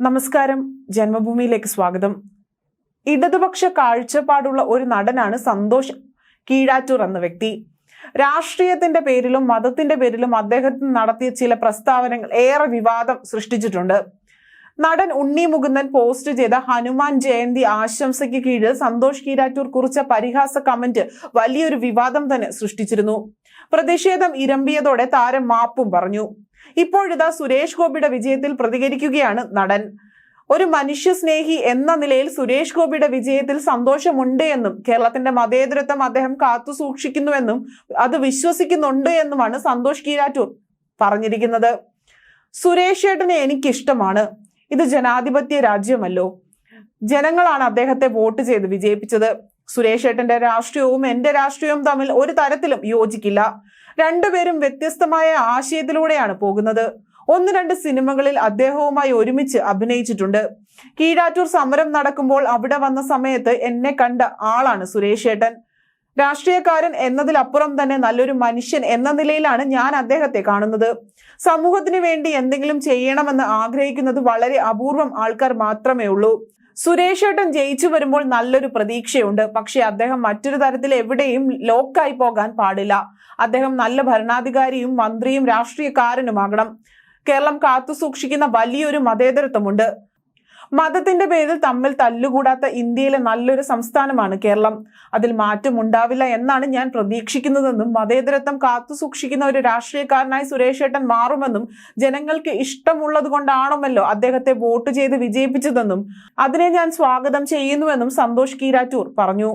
നമസ്കാരം. ജന്മഭൂമിയിലേക്ക് സ്വാഗതം. ഇടതുപക്ഷ കാഴ്ചപ്പാടുള്ള ഒരു നടനാണ് സന്തോഷ് കീഴാറ്റൂർ എന്ന വ്യക്തി. രാഷ്ട്രീയത്തിന്റെ പേരിലും മതത്തിന്റെ പേരിലും അദ്ദേഹത്തിന് നടത്തിയ ചില പ്രസ്താവനകൾ ഏറെ വിവാദം സൃഷ്ടിച്ചിട്ടുണ്ട്. നടൻ ഉണ്ണി മുകുന്ദൻ പോസ്റ്റ് ചെയ്ത ഹനുമാൻ ജയന്തി ആശംസയ്ക്ക് കീഴിൽ സന്തോഷ് കീരാറ്റൂർ കുറിച്ച പരിഹാസ കമന്റ് വലിയൊരു വിവാദം തന്നെ സൃഷ്ടിച്ചിരുന്നു. പ്രതിഷേധം ഇരമ്പിയതോടെ താരം മാപ്പും പറഞ്ഞു. ഇപ്പോഴിതാ സുരേഷ് ഗോപിയുടെ വിജയത്തിൽ പ്രതികരിക്കുകയാണ് നടൻ. ഒരു മനുഷ്യസ്നേഹി എന്ന നിലയിൽ സുരേഷ് ഗോപിയുടെ വിജയത്തിൽ സന്തോഷമുണ്ട് എന്നും കേരളത്തിന്റെ മതേതരത്വം അദ്ദേഹം കാത്തു സൂക്ഷിക്കുന്നുവെന്നും അത് വിശ്വസിക്കുന്നുണ്ട് എന്നുമാണ് സന്തോഷ് കീരാറ്റൂർ പറഞ്ഞിരിക്കുന്നത്. സുരേഷ് ഏട്ടനെ എനിക്കിഷ്ടമാണ്. ഇത് ജനാധിപത്യ രാജ്യമല്ലോ. ജനങ്ങളാണ് അദ്ദേഹത്തെ വോട്ട് ചെയ്ത് വിജയിപ്പിച്ചത്. സുരേഷ് ഏട്ടന്റെ രാഷ്ട്രീയവും എന്റെ രാഷ്ട്രീയവും തമ്മിൽ ഒരു തരത്തിലും യോജിക്കില്ല. രണ്ടുപേരും വ്യത്യസ്തമായ ആശയത്തിലൂടെയാണ് പോകുന്നത്. ഒന്ന് രണ്ട് സിനിമകളിൽ അദ്ദേഹവുമായി ഒരുമിച്ച് അഭിനയിച്ചിട്ടുണ്ട്. കീഴാറ്റൂർ സമരം നടക്കുമ്പോൾ അവിടെ വന്ന സമയത്ത് എന്നെ കണ്ട ആളാണ് സുരേഷ് ഏട്ടൻ. രാഷ്ട്രീയക്കാരൻ എന്നതിലപ്പുറം തന്നെ നല്ലൊരു മനുഷ്യൻ എന്ന നിലയിലാണ് ഞാൻ അദ്ദേഹത്തെ കാണുന്നത്. സമൂഹത്തിന് വേണ്ടി എന്തെങ്കിലും ചെയ്യണമെന്ന് ആഗ്രഹിക്കുന്നത് വളരെ അപൂർവം ആൾക്കാർ മാത്രമേ ഉള്ളൂ. സുരേഷ് ഏട്ടൻ ജയിച്ചു വരുമ്പോൾ നല്ലൊരു പ്രതീക്ഷയുണ്ട്. പക്ഷേ അദ്ദേഹം മറ്റൊരു തരത്തിൽ എവിടെയും ലോക്കായി പോകാൻ പാടില്ല. അദ്ദേഹം നല്ല ഭരണാധികാരിയും മന്ത്രിയും രാഷ്ട്രീയക്കാരനുമാകണം. കേരളം കാത്തു സൂക്ഷിക്കുന്ന വലിയൊരു മതേതരത്വമുണ്ട്. മതത്തിന്റെ പേരിൽ തമ്മിൽ തല്ലുകൂടാത്ത ഇന്ത്യയിലെ നല്ലൊരു സംസ്ഥാനമാണ് കേരളം. അതിൽ മാറ്റം ഉണ്ടാവില്ല എന്നാണ് ഞാൻ പ്രതീക്ഷിക്കുന്നതെന്നും മതേതരത്വം കാത്തു സൂക്ഷിക്കുന്ന ഒരു രാഷ്ട്രീയക്കാരനായി സുരേഷ് ഏട്ടൻ മാറുമെന്നും ജനങ്ങൾക്ക് ഇഷ്ടമുള്ളത് കൊണ്ടാണമല്ലോ അദ്ദേഹത്തെ വോട്ട് ചെയ്ത് വിജയിപ്പിച്ചതെന്നും അതിനെ ഞാൻ സ്വാഗതം ചെയ്യുന്നുവെന്നും സന്തോഷ് കീരാറ്റൂർ പറഞ്ഞു.